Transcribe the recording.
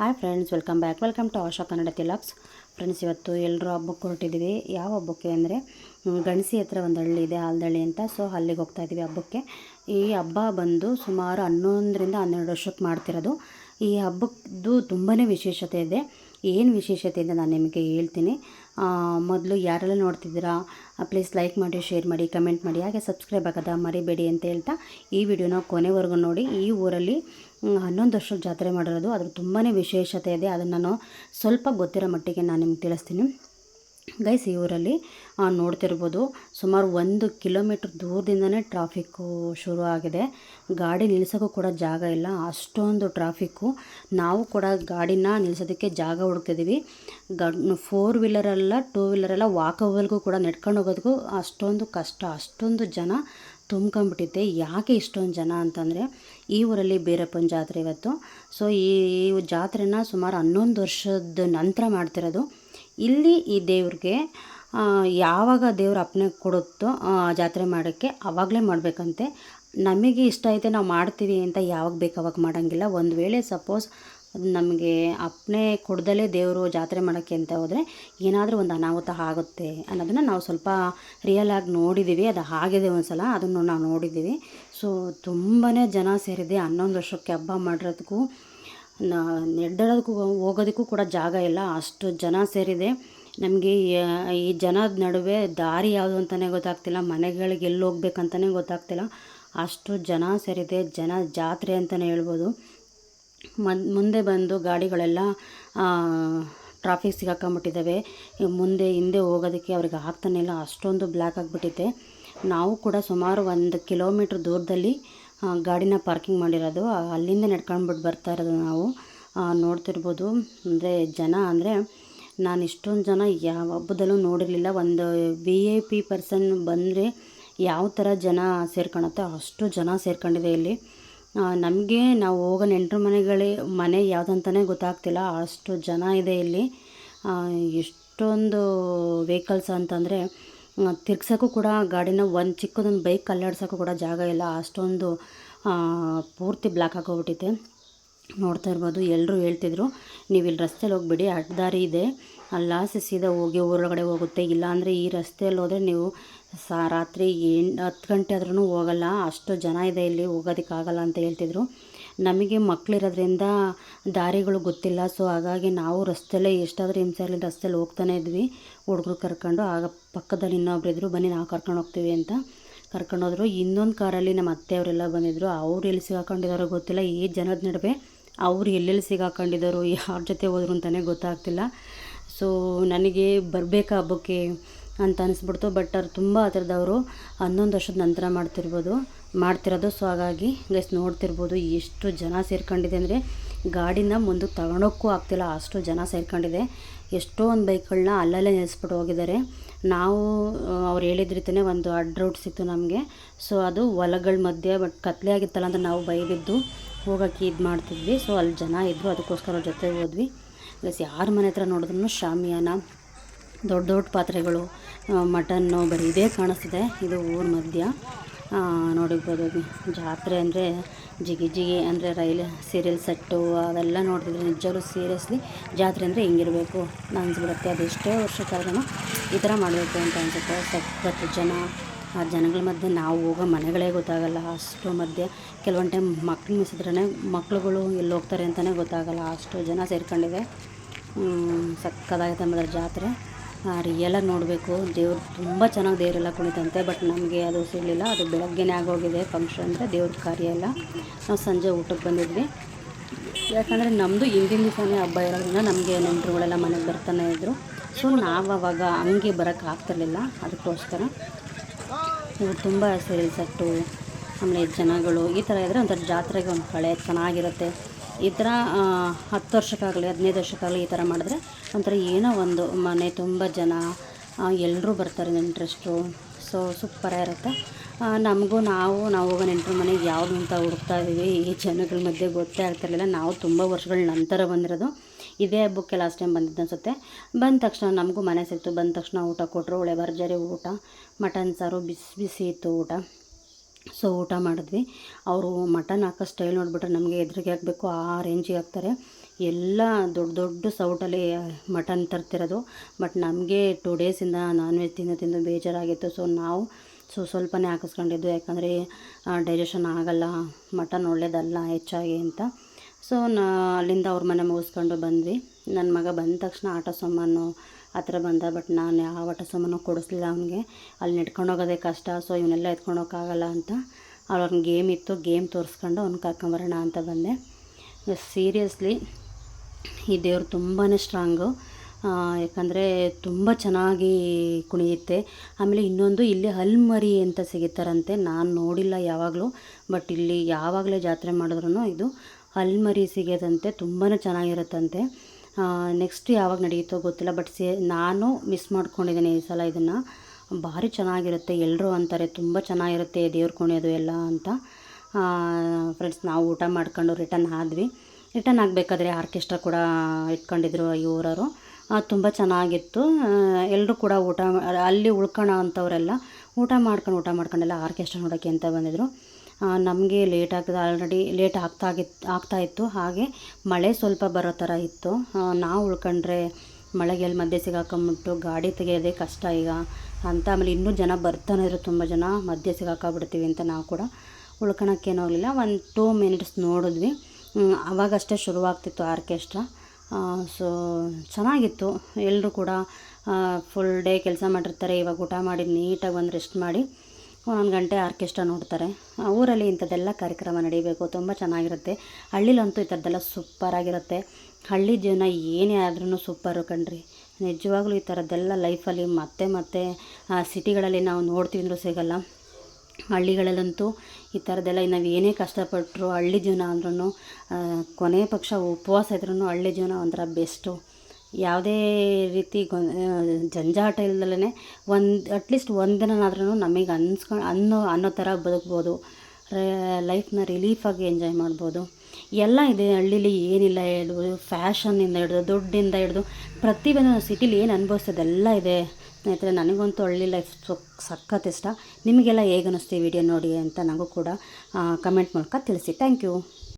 Hi friends welcome back welcome to Asha Kannada ತಿಲಾಕ್ಸ್ friends ಇವತ್ತು ಎಲ್ಲರೂ ಹಬ್ಬಕ್ಕೆ ಹೊರಟಿದ್ದೀವಿ. ಯಾವ ಹಬ್ಬಕ್ಕೆ ಅಂದರೆ ಗಣಸಿ ಹತ್ರ ಒಂದು ಹಳ್ಳಿ ಇದೆ ಹಾಲ್ದಳ್ಳಿ ಅಂತ. ಸೊ ಅಲ್ಲಿಗೆ ಹೋಗ್ತಾ ಇದ್ದೀವಿ ಹಬ್ಬಕ್ಕೆ. ಈ ಹಬ್ಬ ಬಂದು ಸುಮಾರು ಹನ್ನೊಂದರಿಂದ ಹನ್ನೆರಡು ವರ್ಷಕ್ಕೆ ಮಾಡ್ತಿರೋದು. ಈ ಹಬ್ಬದ್ದು ತುಂಬಾ ವಿಶೇಷತೆ ಇದೆ. ಏನು ವಿಶೇಷತೆ ಇದೆ ನಾನು ನಿಮಗೆ ಹೇಳ್ತೀನಿ. ಮೊದಲು ಯಾರೆಲ್ಲ ನೋಡ್ತಿದ್ದೀರಾ ಪ್ಲೀಸ್ ಲೈಕ್ ಮಾಡಿ ಶೇರ್ ಮಾಡಿ ಕಮೆಂಟ್ ಮಾಡಿ. ಹಾಗೆ ಸಬ್ಸ್ಕ್ರೈಬ್ ಆಗೋದ ಮರಿಬೇಡಿ ಅಂತ ಹೇಳ್ತಾ ಈ ವಿಡಿಯೋನ ಕೊನೆವರೆಗೂ ನೋಡಿ. ಈ ಊರಲ್ಲಿ ಹನ್ನೊಂದು ವರ್ಷದ ಜಾತ್ರೆ ಮಾಡಿರೋದು. ಅದ್ರ ತುಂಬಾ ವಿಶೇಷತೆ ಇದೆ. ಅದನ್ನು ನಾನು ಸ್ವಲ್ಪ ಗೊತ್ತಿರೋ ಮಟ್ಟಿಗೆ ನಾನು ನಿಮ್ಗೆ ತಿಳಿಸ್ತೀನಿ. ಗೈಸ್ ಈ ಊರಲ್ಲಿ ನೋಡ್ತಿರ್ಬೋದು, ಸುಮಾರು ಒಂದು ಕಿಲೋಮೀಟ್ರ್ ದೂರದಿಂದನೇ ಟ್ರಾಫಿಕ್ಕು ಶುರು ಆಗಿದೆ. ಗಾಡಿ ನಿಲ್ಸೋಕ್ಕೂ ಕೂಡ ಜಾಗ ಇಲ್ಲ. ಅಷ್ಟೊಂದು ಟ್ರಾಫಿಕ್ಕು. ನಾವು ಕೂಡ ಗಾಡಿನ ನಿಲ್ಸೋದಕ್ಕೆ ಜಾಗ ಹುಡುಕ್ತಿದ್ದೀವಿ ಗ ಫೋರ್ ವೀಲರೆಲ್ಲ ಟೂ ವೀಲರೆಲ್ಲ ವಾಕಬಲ್ಗೂ ಕೂಡ ನೆಡ್ಕೊಂಡು ಹೋಗೋದಕ್ಕೂ ಅಷ್ಟೊಂದು ಕಷ್ಟ. ಅಷ್ಟೊಂದು ಜನ ತುಂಬ್ಕೊಂಬಿಟ್ಟಿದೆ ಯಾಕೆ ಇಷ್ಟೊಂದು ಜನ ಅಂತಂದರೆ, ಈ ಊರಲ್ಲಿ ಬೀರಪ್ಪನ ಜಾತ್ರೆ ಇವತ್ತು. ಸೊ ಈ ಜಾತ್ರೆನ ಸುಮಾರು ಹನ್ನೊಂದು ವರ್ಷದ ನಂತರ ಮಾಡ್ತಿರೋದು. ಇಲ್ಲಿ ಈ ದೇವ್ರಿಗೆ ಯಾವಾಗ ದೇವ್ರ ಅಪ್ಪನೆ ಕೊಡುತ್ತೋ ಜಾತ್ರೆ ಮಾಡೋಕ್ಕೆ ಆವಾಗಲೇ ಮಾಡಬೇಕಂತೆ. ನಮಗೆ ಇಷ್ಟ ಐತೆ, ನಾವು ಮಾಡ್ತೀವಿ ಅಂತ ಯಾವಾಗ ಬೇಕು ಅವಾಗ ಮಾಡೋಂಗಿಲ್ಲ. ಒಂದು ವೇಳೆ ಸಪೋಸ್ ನಮಗೆ ಅಪ್ಪನೆ ಕೊಡ್ದಲೇ ದೇವರು ಜಾತ್ರೆ ಮಾಡೋಕ್ಕೆ ಅಂತ ಹೋದರೆ ಏನಾದರೂ ಒಂದು ಅನಾಹುತ ಆಗುತ್ತೆ ಅನ್ನೋದನ್ನು ನಾವು ಸ್ವಲ್ಪ ರಿಯಲ್ ಆಗಿ ನೋಡಿದ್ದೀವಿ ಅದು ಆಗಿದೆ ಒಂದು ಸಲ ಅದನ್ನು ನಾವು ನೋಡಿದ್ದೀವಿ ಸೊ ತುಂಬಾ ಜನ ಸೇರಿದೆ. ಹನ್ನೊಂದು ವರ್ಷಕ್ಕೆ ಹಬ್ಬ ಮಾಡಿರೋದಕ್ಕೂ ನೆಡ್ಡಾಡೋದಕ್ಕೂ ಹೋಗೋದಕ್ಕೂ ಕೂಡ ಜಾಗ ಇಲ್ಲ. ಅಷ್ಟು ಜನ ಸೇರಿದೆ. ನಮಗೆ ಈ ಜನದ ನಡುವೆ ದಾರಿ ಯಾವುದು ಅಂತಲೇ ಗೊತ್ತಾಗ್ತಿಲ್ಲ. ಮನೆಗಳಿಗೆ ಎಲ್ಲಿ ಹೋಗ್ಬೇಕಂತಲೇ ಗೊತ್ತಾಗ್ತಿಲ್ಲ. ಅಷ್ಟು ಜನ ಸೇರಿದೆ. ಜನ ಜಾತ್ರೆ ಅಂತಲೇ ಹೇಳ್ಬೋದು. ಮುಂದೆ ಬಂದು ಗಾಡಿಗಳೆಲ್ಲ ಟ್ರಾಫಿಕ್ ಸಿಗಾಕೊಂಬಿಟ್ಟಿದ್ದಾವೆ ಮುಂದೆ, ಹಿಂದೆ ಹೋಗೋದಕ್ಕೆ ಅವ್ರಿಗೆ ಆಗ್ತಾನೆ ಇಲ್ಲ ಅಷ್ಟೊಂದು ಬ್ಲ್ಯಾಕ್ ಆಗಿಬಿಟ್ಟಿದೆ. ನಾವು ಕೂಡ ಸುಮಾರು ಒಂದು ಕಿಲೋಮೀಟ್ರ್ ದೂರದಲ್ಲಿ ಗಾಡಿನ ಪಾರ್ಕಿಂಗ್ ಮಾಡಿರೋದು. ಅಲ್ಲಿಂದ ನಡ್ಕೊಂಡ್ಬಿಟ್ಟು ಬರ್ತಾ ಇರೋದು ನಾವು. ನೋಡ್ತಿರ್ಬೋದು. ಅಂದರೆ ಜನ ಅಂದರೆ, ನಾನು ಇಷ್ಟೊಂದು ಜನ ಯಾವ ಹಬ್ಬದಲ್ಲೂ ನೋಡಿರಲಿಲ್ಲ. ಒಂದು ವಿ ಎ ಪಿ ಪರ್ಸನ್ ಬಂದರೆ ಯಾವ ಥರ ಜನ ಸೇರ್ಕೊಳತ್ತೆ ಅಷ್ಟು ಜನ ಸೇರ್ಕೊಂಡಿದೆ ಇಲ್ಲಿ. ನಮಗೆ ನಾವು ಹೋಗೋ ನೆಂಟರು ಮನೆಗಳೇ, ಮನೆ ಯಾವುದಂತಲೇ ಗೊತ್ತಾಗ್ತಿಲ್ಲ, ಅಷ್ಟು ಜನ ಇದೆ ಇಲ್ಲಿ. ಎಷ್ಟೊಂದು ವೆಹಿಕಲ್ಸ್ ಅಂತಂದರೆ ತಿರ್ಗ್ಸೋಕ್ಕೂ ಕೂಡ ಗಾಡಿನ ಒಂದು ಚಿಕ್ಕದೊಂದು ಬೈಕ್ ಅಲ್ಲಾಡ್ಸೋಕ್ಕೂ ಕೂಡ ಜಾಗ ಇಲ್ಲ. ಅಷ್ಟೊಂದು ಪೂರ್ತಿ ಬ್ಲ್ಯಾಕ್ ಆಗೋಗ್ಬಿಟ್ಟಿದೆ. ನೋಡ್ತಾ ಇರ್ಬೋದು ಎಲ್ಲರೂ ಹೇಳ್ತಿದ್ರು ನೀವು ಇಲ್ಲಿ ರಸ್ತೆಲಿ ಹೋಗ್ಬಿಡಿ, ಅಡ್ಡದಾರಿ ಇದೆ. ಅಲ್ಲಾಸಿ ಸೀದಾ ಹೋಗಿ ಊರೊಳಗಡೆ ಹೋಗುತ್ತೆ. ಇಲ್ಲಾಂದರೆ ಈ ರಸ್ತೆಯಲ್ಲಿ ಹೋದರೆ ನೀವು ಸಾ, ರಾತ್ರಿ ಎಂಟು ಹತ್ತು ಗಂಟೆ ಆದ್ರೂ ಹೋಗಲ್ಲ. ಅಷ್ಟು ಜನ ಇದೆ ಇಲ್ಲಿ ಹೋಗೋದಕ್ಕಾಗಲ್ಲ ಅಂತ ಹೇಳ್ತಿದ್ರು. ನಮಗೆ ಮಕ್ಕಳಿರೋದ್ರಿಂದ ದಾರಿಗಳು ಗೊತ್ತಿಲ್ಲ. ಸೊ, ಹಾಗಾಗಿ ನಾವು ರಸ್ತೆಯಲ್ಲೇ ಎಷ್ಟಾದರೂ ಹಿಂಸೆ ಇರಲಿ ರಸ್ತೆಯಲ್ಲಿ ಹೋಗ್ತಾನೆ ಇದ್ವಿ. ಹುಡುಗರು ಕರ್ಕೊಂಡು, ಆಗ ಪಕ್ಕದಲ್ಲಿ ಇನ್ನೊಬ್ರು ಇದ್ದರು ಬನ್ನಿ, ನಾವು ಕರ್ಕೊಂಡು ಹೋಗ್ತೀವಿ ಅಂತ ಕರ್ಕೊಂಡೋದ್ರು ಇನ್ನೊಂದು ಕಾರಲ್ಲಿ ನಮ್ಮ ಅತ್ತೆಯವರೆಲ್ಲ ಬಂದಿದ್ದರು ಅವ್ರು ಎಲ್ಲಿ ಸಿಗಾಕೊಂಡಿದ್ದಾರೋ ಗೊತ್ತಿಲ್ಲ. ಈ ಜನದ ನಡುವೆ ಅವ್ರು ಎಲ್ಲೆಲ್ಲಿ ಸಿಗಾಕೊಂಡಿದ್ದಾರೋ ಯಾರ ಜೊತೆ ಹೋದ್ರು ಅಂತಲೇ ಗೊತ್ತಾಗ್ತಿಲ್ಲ. ಸೊ ನನಗೆ ಬರಬೇಕಾ ಹಬ್ಬಕ್ಕೆ ಅಂತ ಅನಿಸ್ಬಿಡ್ತು. ಬಟ್ ಅವ್ರು ತುಂಬ ಹತ್ರದವರು ಹನ್ನೊಂದು ವರ್ಷದ ನಂತರ ಮಾಡ್ತಿರ್ಬೋದು. ಮಾಡ್ತಿರೋದು. ಸೊ ಹಾಗಾಗಿ ಗೈಸ್ ನೋಡ್ತಿರ್ಬೋದು ಎಷ್ಟು ಜನ ಸೇರ್ಕೊಂಡಿದೆ ಅಂದರೆ ಗಾಡಿನ ಮುಂದಕ್ಕೆ ತಗೊಳೋಕ್ಕೂ ಆಗ್ತಿಲ್ಲ. ಅಷ್ಟು ಜನ ಸೇರ್ಕೊಂಡಿದೆ. ಎಷ್ಟೋ ಒಂದು ಬೈಕ್ಗಳನ್ನ ಅಲ್ಲಲ್ಲೇ ನಿಲ್ಲಿಸ್ಬಿಟ್ಟು ಹೋಗಿದ್ದಾರೆ. ನಾವು ಆ, ಅವ್ರು ಹೇಳಿದ ರೀತಿಯೇ ಒಂದು ಅಡ್ ರೂಟ್ ಸಿಕ್ತು ನಮಗೆ. ಸೊ ಅದು ಹೊಲಗಳ ಮಧ್ಯೆ ಬಟ್ ಕತ್ಲೆ ಆಗಿತ್ತಲ್ಲ ಅಂತ ನಾವು ಬೈದಿದ್ದು ಹೋಗೋಕ್ಕೆ ಇದು ಮಾಡ್ತಿದ್ವಿ. ಸೊ ಅಲ್ಲಿ ಜನ ಇದ್ದರು ಅದಕ್ಕೋಸ್ಕರ ಅವ್ರ ಜೊತೆ ಹೋದ್ವಿ. ಗೈಸ್ ಯಾರ ಮನೆ ಹತ್ರ ನೋಡಿದ್ರು ಶಾಮಿಯಾನ ದೊಡ್ಡ ದೊಡ್ಡ ಪಾತ್ರೆಗಳು ಮಟನ್ನು ಬರೀ ಇದೇ ಕಾಣಿಸ್ತಿದೆ. ಇದು ಊರ ಮಧ್ಯ. ನೋಡಿರ್ಬೋದು ಜಾತ್ರೆ ಅಂದರೆ ಜಿಗಿ ಜಿಗಿ ಅಂದರೆ ರೈಲ್ ಸೀರಿಯಲ್ ಸೆಟ್ಟು ಅವೆಲ್ಲ ನೋಡಿದ್ರೆ ನಿಜವಾಗ್ಲೂ ಸೀರಿಯಸ್ಲಿ ಜಾತ್ರೆ ಅಂದರೆ ಹಿಂಗಿರಬೇಕು. ಅದು ಎಷ್ಟೋ ವರ್ಷಕ್ಕಾದ್ರೂ ಈ ಥರ ಮಾಡಬೇಕು ಅಂತ ಅನ್ಸುತ್ತೆ. ಸಖತ್ತು ಜನ ಆ ಜನಗಳ ಮಧ್ಯೆ ನಾವು ಹೋಗೋ ಮನೆಗಳೇ ಗೊತ್ತಾಗಲ್ಲ. ಅಷ್ಟು ಮಧ್ಯೆ ಕೆಲವೊಂದು ಟೈಮ್ ಮಕ್ಳು ಮಿಸಿದ್ರೇ ಮಕ್ಳುಗಳು ಎಲ್ಲಿ ಹೋಗ್ತಾರೆ ಅಂತಲೇ ಗೊತ್ತಾಗಲ್ಲ. ಅಷ್ಟು ಜನ ಸೇರ್ಕೊಂಡಿದೆ ಸಕ್ಕದಾಗೈತೆ ಆಮೇಲೆ ಜಾತ್ರೆ. ರಿಯಲಾಗಿ ನೋಡಬೇಕು. ದೇವ್ರು ತುಂಬ ಚೆನ್ನಾಗಿ ದೇವರೆಲ್ಲ ಕುಣಿತಂತೆ ಬಟ್ ನಮಗೆ ಅದು ಸಿಗಲಿಲ್ಲ. ಅದು ಬೆಳಗ್ಗೆನೇ ಆಗೋಗಿದೆ ಫಂಕ್ಷನ್ ಅಂದರೆ ದೇವ್ರ ಕಾರ್ಯ ಎಲ್ಲ. ನಾವು ಸಂಜೆ ಊಟಕ್ಕೆ ಬಂದಿದ್ವಿ. ಯಾಕಂದರೆ ನಮ್ಮದು ಹಿಂದಿನ ದಿವಸನೇ ಹಬ್ಬ ಇರೋದ್ರಿಂದ ನಮಗೆ ನೆಂಟರುಗಳೆಲ್ಲ ಮನೆಗೆ ಬರ್ತಾನೆ ಇದ್ದರು ಸೊ ನಾವು ಅವಾಗ ಹಂಗೆ ಬರೋಕ್ಕಾಗ್ತಿರಲಿಲ್ಲ ಅದಕ್ಕೋಸ್ಕರ ಇವು ತುಂಬ ಸೀರಿಯಲ್ ಸೆಟ್ಟು, ಆಮೇಲೆ ಜನಗಳು, ಈ ಥರ ಇದ್ದರೆ ಒಂಥರ ಜಾತ್ರೆಗೆ ಒಂದು ಕಳೆ ಚೆನ್ನಾಗಿರುತ್ತೆ. ಈ ಥರ ಹತ್ತು ವರ್ಷಕ್ಕಾಗಲಿ, ಹದಿನೈದು ವರ್ಷಕ್ಕಾಗಲಿ ಈ ಥರ ಮಾಡಿದ್ರೆ ಒಂಥರ ಏನೋ ಒಂದು ಮನೆ ತುಂಬ ಜನ ಎಲ್ಲರೂ ಬರ್ತಾರೆ ಇಂಟ್ರೆಸ್ಟು ಸೊ ಸೂಪರಾಗಿರುತ್ತೆ ನಮಗೂ ನಾವು ನಾವು ಹೋಗೋ ನೆಂಟರ ಮನೆಗೆ ಯಾವುದು ಅಂತ ಹುಡುಕ್ತಾ ಇದ್ದೀವಿ ಈ ಜನಗಳ ಮಧ್ಯೆ ಗೊತ್ತೇ ಆಗ್ತಿರಲಿಲ್ಲ. ನಾವು ತುಂಬ ವರ್ಷಗಳ ನಂತರ ಬಂದಿರೋದು. ಇದೇ ಹಬ್ಬಕ್ಕೆ ಲಾಸ್ಟ್ ಟೈಮ್ ಬಂದಿದ್ದು ಅನಿಸುತ್ತೆ. ಬಂದ ತಕ್ಷಣ ನಮಗೂ ಮನೆ ಸಿಕ್ತು ಬಂದ ತಕ್ಷಣ ಊಟ ಕೊಟ್ಟರು ಒಳ್ಳೆ ಭರ್ಜರಿ ಊಟ, ಮಟನ್ ಸಾರು, ಬಿಸಿ ಬಿಸಿ ಇತ್ತು ಊಟ. ಸೊ ಊಟ ಮಾಡಿದ್ವಿ. ಅವರು ಮಟನ್ ಹಾಕೋ ಸ್ಟೈಲ್ ನೋಡಿಬಿಟ್ರೆ ನಮಗೆ ಎದುರಿಗೆ ಹಾಕಬೇಕು. ಆ ರೇಂಜಿಗೆ ಹಾಕ್ತಾರೆ. ಎಲ್ಲ ದೊಡ್ಡ ದೊಡ್ಡ ಸೌಟಲ್ಲಿ ಮಟನ್ ತರ್ತಿರೋದು. ಬಟ್ ನಮಗೆ ಟೂ ಡೇಸಿಂದ ನಾನ್ ವೆಜ್ ತಿಂದು ತಿಂದು ಬೇಜಾರಾಗಿತ್ತು. ಸೊ ನಾವು ಸೊ ಸ್ವಲ್ಪನೇ ಹಾಕಿಸ್ಕೊಂಡಿದ್ದು, ಯಾಕಂದರೆ ಡೈಜೆಷನ್ ಆಗಲ್ಲ, ಮಟನ್ ಒಳ್ಳೇದಲ್ಲ ಹೆಚ್ಚಾಗಿ ಅಂತ. ಸೊ ನಾ, ಅಲ್ಲಿಂದ ಅವ್ರ ಮನೆ ಮುಗಿಸ್ಕೊಂಡು ಬಂದ್ವಿ. ನನ್ನ ಮಗ ಬಂದ ತಕ್ಷಣ ಆಟ ಸಾಮಾನು ಆ ಬಂದ, ಬಟ್ ನಾನು ಯಾವ ಆಟ ಸಾಮಾನು ಕೊಡಿಸ್ಲಿಲ್ಲ ಅವನಿಗೆ. ಅಲ್ಲಿ ನೆಡ್ಕೊಂಡು ಹೋಗೋದೇ ಕಷ್ಟ, ಸೊ ಇವನ್ನೆಲ್ಲ ಎತ್ಕೊಂಡು ಹೋಗೋಕ್ಕಾಗಲ್ಲ ಅಂತ ಅವ್ರ ಗೇಮ್ ಇತ್ತು, ಗೇಮ್ ತೋರಿಸ್ಕೊಂಡು ಅವ್ನು ಕರ್ಕೊಂಬರೋಣ ಅಂತ ಬಂದೆ. ಸೀರಿಯಸ್ಲಿ ಈ ದೇವ್ರು ತುಂಬಾ ಸ್ಟ್ರಾಂಗು ಯಾಕಂದರೆ ತುಂಬ ಚೆನ್ನಾಗಿ ಕುಣಿಯುತ್ತೆ. ಆಮೇಲೆ ಇನ್ನೊಂದು, ಇಲ್ಲಿ ಹಲ್ಮರಿ ಅಂತ ಸಿಗುತ್ತಾರಂತೆ. ನಾನು ನೋಡಿಲ್ಲ ಯಾವಾಗಲೂ ಬಟ್ ಇಲ್ಲಿ ಯಾವಾಗಲೇ ಜಾತ್ರೆ ಮಾಡಿದ್ರೂ ಇದು ಹಲ್ಮರಿ ಸಿಗೋದಂತೆ ತುಂಬಾ ಚೆನ್ನಾಗಿರುತ್ತಂತೆ. ನೆಕ್ಸ್ಟ್ ಯಾವಾಗ ನಡೆಯುತ್ತೋ ಗೊತ್ತಿಲ್ಲ ಬಟ್ ಸೇ, ನಾನು ಮಿಸ್ ಮಾಡ್ಕೊಂಡಿದ್ದೀನಿ ಈ ಸಲ ಇದನ್ನು. ಭಾರಿ ಚೆನ್ನಾಗಿರುತ್ತೆ ಎಲ್ಲರೂ ಅಂತಾರೆ, ತುಂಬ ಚೆನ್ನಾಗಿರುತ್ತೆ ದೇವ್ರ ಕುಣಿಯೋದು ಎಲ್ಲ ಅಂತ. ಫ್ರೆಂಡ್ಸ್ ನಾವು ಊಟ ಮಾಡ್ಕೊಂಡು ರಿಟರ್ನ್ ಆದ್ವಿ. ರಿಟರ್ನ್ ಆಗಬೇಕಾದ್ರೆ ಆರ್ಕೆಸ್ಟ್ರಾ ಕೂಡ ಇಟ್ಕೊಂಡಿದ್ರು ಇವರವರು ತುಂಬ ಚೆನ್ನಾಗಿತ್ತು. ಎಲ್ಲರೂ ಕೂಡ ಊಟ ಅಲ್ಲಿ ಉಳ್ಕೋಣ ಅಂಥವರೆಲ್ಲ ಊಟ ಮಾಡ್ಕೊಂಡು ಊಟ ಮಾಡ್ಕೊಂಡೆಲ್ಲ ಆರ್ಕೆಸ್ಟ್ರಾ ನೋಡೋಕ್ಕೆ ಅಂತ ಬಂದಿದ್ದರು ನಮಗೆ ಲೇಟ್ ಆಗ್ತದೆ, ಆಲ್ರೆಡಿ ಲೇಟ್ ಆಗ್ತಾಗಿತ್ತು ಆಗ್ತಾಯಿತ್ತು ಹಾಗೆ ಮಳೆ ಸ್ವಲ್ಪ ಬರೋ ಥರ ಇತ್ತು. ನಾವು ಉಳ್ಕೊಂಡ್ರೆ ಮಳೆಗೆ ಎಲ್ಲಿ ಮಧ್ಯೆ ಸಿಗಾಕೊಂಬಿಟ್ಟು ಗಾಡಿ ತೆಗೆಯೋದೇ ಕಷ್ಟ ಈಗ. ಅಂತ ಆಮೇಲೆ ಇನ್ನೂ ಜನ ಬರ್ತಾನೆ ಇದ್ರು, ತುಂಬ ಜನ ಮಧ್ಯೆ ಸಿಗಾಕೊಂಬಿಡ್ತೀವಿ ಅಂತ ನಾವು ಕೂಡ ಉಳ್ಕೊಳಕ್ಕೇನೋ ಆಗಲಿಲ್ಲ. ಒಂದು ಟೂ ಮಿನಿಟ್ಸ್ ನೋಡಿದ್ವಿ. ಅವಾಗಷ್ಟೇ ಶುರುವಾಗ್ತಿತ್ತು ಆರ್ಕೆಸ್ಟ್ರಾ. ಸೊ, ಚೆನ್ನಾಗಿತ್ತು. ಎಲ್ಲರೂ ಕೂಡ ಫುಲ್ ಡೇ ಕೆಲಸ ಮಾಡಿರ್ತಾರೆ. ಇವಾಗ ಊಟ ಮಾಡಿ ನೀಟಾಗಿ ಬಂದು ರೆಸ್ಟ್ ಮಾಡಿ, ಒಂದು ಗಂಟೆ ಆರ್ಕೆಸ್ಟ್ರಾ ನೋಡ್ತಾರೆ. ಊರಲ್ಲಿ ಇಂಥದ್ದೆಲ್ಲ ಕಾರ್ಯಕ್ರಮ ನಡೀಬೇಕು. ತುಂಬ ಚೆನ್ನಾಗಿರುತ್ತೆ. ಹಳ್ಳಿಲಂತೂ ಈ ಥರದ್ದೆಲ್ಲ ಸೂಪರಾಗಿರುತ್ತೆ ಹಳ್ಳಿ ಜೀವನ ಏನೇ ಆದ್ರೂ ಸೂಪರು ಕಣ್ರಿ. ನಿಜವಾಗ್ಲೂ ಈ ಥರದ್ದೆಲ್ಲ ಲೈಫಲ್ಲಿ ಮತ್ತೆ ಮತ್ತೆ ಸಿಟಿಗಳಲ್ಲಿ ನಾವು ನೋಡ್ತಿದ್ರು ಸಿಗಲ್ಲ. ಹಳ್ಳಿಗಳಲ್ಲಂತೂ ಈ ಥರದ್ದೆಲ್ಲ ನಾವು ಏನೇ ಕಷ್ಟಪಟ್ಟರು ಹಳ್ಳಿ ಜೀವನ ಅಂದ್ರೂ ಕೊನೆ ಪಕ್ಷ ಉಪವಾಸ ಇದ್ರೂ ಹಳ್ಳಿ ಜೀವನ ಒಂಥರ ಬೆಸ್ಟು ಯಾವುದೇ ರೀತಿ ಗೊ ಜಂಜಾಟ ಇಲ್ದಲೇ ಒಂದು ಅಟ್ಲೀಸ್ಟ್ ಒಂದಿನನಾದ್ರೂ ನಮಗೆ ಅನ್ಸ್ಕೊಂಡು ಅನ್ನೋ ಅನ್ನೋ ಥರ ಬದುಕ್ಬೋದು. ಲೈಫ್ನ ರಿಲೀಫಾಗಿ ಎಂಜಾಯ್ ಮಾಡ್ಬೋದು. ಎಲ್ಲ ಇದೆ ಹಳ್ಳೀಲಿ ಏನಿಲ್ಲ ಹಿಡ್ದು ಫ್ಯಾಷನ್ನಿಂದ ಹಿಡ್ದು, ದುಡ್ಡಿಂದ ಹಿಡ್ದು ಪ್ರತಿಯೊಂದು ಸಿಟಿಲಿ ಏನು ಅನುಭವಿಸೋದೆಲ್ಲ ಇದೆ. ಸ್ನೇಹಿತರೆ ನನಗಂತೂ ಹಳ್ಳಿ ಲೈಫ್ ಸಖತ್ ಇಷ್ಟ. ನಿಮಗೆಲ್ಲ ಹೇಗೆ ಅನ್ನಿಸ್ತು ಈ ವಿಡಿಯೋ ನೋಡಿ ಅಂತ ನನಗೂ ಕೂಡ ಕಮೆಂಟ್ ಮೂಲಕ ತಿಳಿಸಿ. Thank you